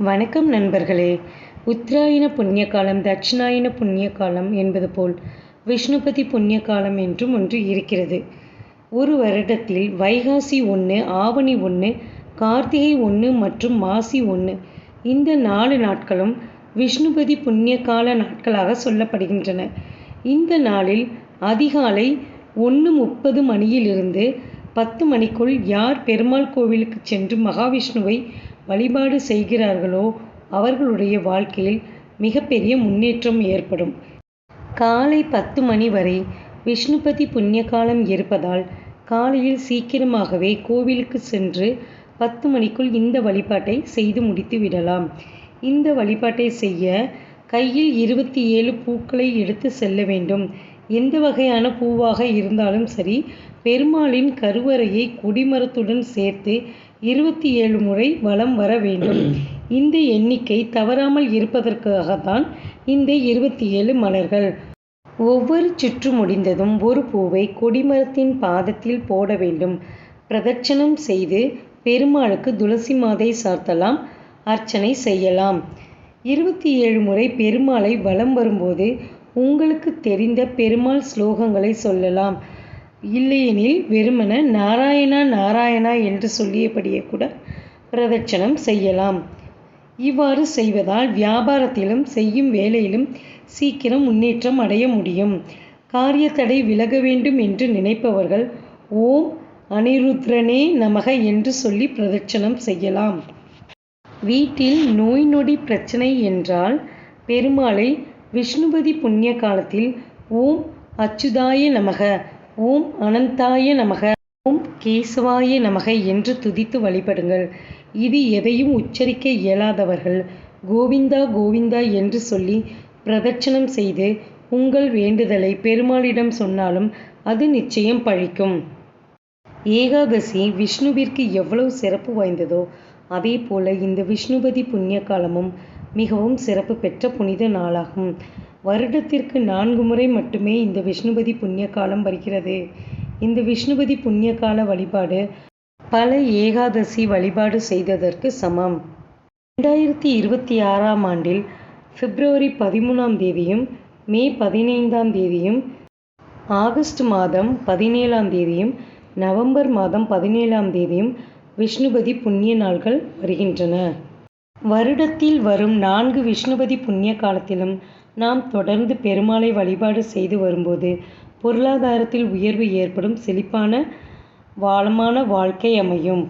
வணக்கம் நண்பர்களே. உத்தராயண புண்ணிய காலம் தட்சிணாயன புண்ணிய காலம் என்பது போல் விஷ்ணுபதி புண்ணிய காலம் என்றும் ஒன்று இருக்கிறது. ஒரு வருடத்தில் வைகாசி ஒன்று ஆவணி ஒன்று கார்த்திகை ஒன்று மற்றும் மாசி ஒன்று. இந்த நாலு நாட்களும் விஷ்ணுபதி புண்ணிய கால நாட்களாக சொல்லப்படுகின்றன. இந்த நாளில் அதிகாலை ஒன்று முப்பது மணியிலிருந்து பத்து மணிக்குள் யார் பெருமாள் கோவிலுக்கு சென்று மகாவிஷ்ணுவை வழிபாடு செய்கிறார்களோ அவர்களுடைய வாழ்க்கையில் மிகப்பெரிய முன்னேற்றம் ஏற்படும். காலை பத்து மணி வரை விஷ்ணுபதி புண்ணிய காலம் இருப்பதால் காலையில் சீக்கிரமாகவே கோவிலுக்கு சென்று பத்து மணிக்குள் இந்த வழிபாட்டை செய்து முடித்து விடலாம். இந்த வழிபாட்டை செய்ய கையில் இருபத்தி ஏழு பூக்களை எடுத்து செல்ல வேண்டும். எந்த வகையான பூவாக இருந்தாலும் சரி பெருமாளின் கருவறையை கொடிமரத்துடன் சேர்த்து இருபத்தி ஏழு முறை வலம் வர வேண்டும். இந்த எண்ணிக்கை தவறாமல் இருப்பதற்காகத்தான் இந்த இருபத்தி ஏழு மலர்கள். ஒவ்வொரு சுற்று முடிந்ததும் ஒரு பூவை கொடிமரத்தின் பாதத்தில் போட வேண்டும். பிரதட்சணம் செய்து பெருமாளுக்கு துளசி மாதை சார்த்தலாம் அர்ச்சனை செய்யலாம். இருபத்தி ஏழு முறை பெருமாளை வலம் வரும்போது உங்களுக்கு தெரிந்த பெருமாள் ஸ்லோகங்களை சொல்லலாம். இல்லையெனில் வெறுமன நாராயணா நாராயணா என்று சொல்லியபடியே கூட பிரதட்சணம் செய்யலாம். இவ்வாறு செய்வதால் வியாபாரத்திலும் செய்யும் வேலையிலும் சீக்கிரம் முன்னேற்றம் அடைய முடியும். காரிய தடை விலக வேண்டும் என்று நினைப்பவர்கள் ஓம் அனிருத்ரனே நமக என்று சொல்லி பிரதட்சணம் செய்யலாம். வீட்டில் நோய் நொடி பிரச்சனை என்றால் பெருமாளை விஷ்ணுபதி புண்ணிய காலத்தில் ஓம் அச்சுதாய நமக ஓம் அனந்தாய நமக. ஓம் கேசவாய நமக என்று துதித்து வழிபடுங்கள். இது எதையும் உச்சரிக்க இயலாதவர்கள். கோவிந்தா கோவிந்தா என்று சொல்லி பிரதட்சணம் செய்து உங்கள் வேண்டுதலை பெருமாளிடம் சொன்னாலும் அது நிச்சயம் பழிக்கும். ஏகாதசி விஷ்ணுவிற்கு எவ்வளவு சிறப்பு வாய்ந்ததோ அதே போல இந்த விஷ்ணுபதி புண்ணிய காலமும் மிகவும் சிறப்பு பெற்ற புனித நாளாகும். வருடத்திற்கு நான்கு முறை மட்டுமே இந்த விஷ்ணுபதி புண்ணிய காலம் வருகிறது. இந்த விஷ்ணுபதி புண்ணிய கால வழிபாடு பல ஏகாதசி வழிபாடு செய்ததற்கு சமம். ரெண்டாயிரத்தி இருபத்தி ஆறாம் ஆண்டில் பிப்ரவரி பதிமூணாம் தேதியும் மே பதினைந்தாம் தேதியும் ஆகஸ்ட் மாதம் பதினேழாம் தேதியும் நவம்பர் மாதம் பதினேழாம் தேதியும் விஷ்ணுபதி புண்ணிய நாள்கள் வருகின்றன. வருடத்தில் வரும் நான்கு விஷ்ணுபதி புண்ணிய காலத்திலும் நாம் தொடர்ந்து பெருமாளை வழிபாடு செய்து வரும்போது பொருளாதாரத்தில் உயர்வு ஏற்படும் செழிப்பான வாழமான வாழ்க்கை அமையும்.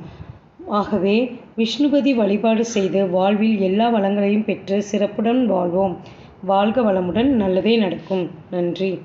ஆகவே விஷ்ணுபதி வழிபாடு செய்து வாழ்வில் எல்லா வளங்களையும் பெற்று சிறப்புடன் வாழ்வோம். வாழ்க வளமுடன் நல்லதே நடக்கும். நன்றி.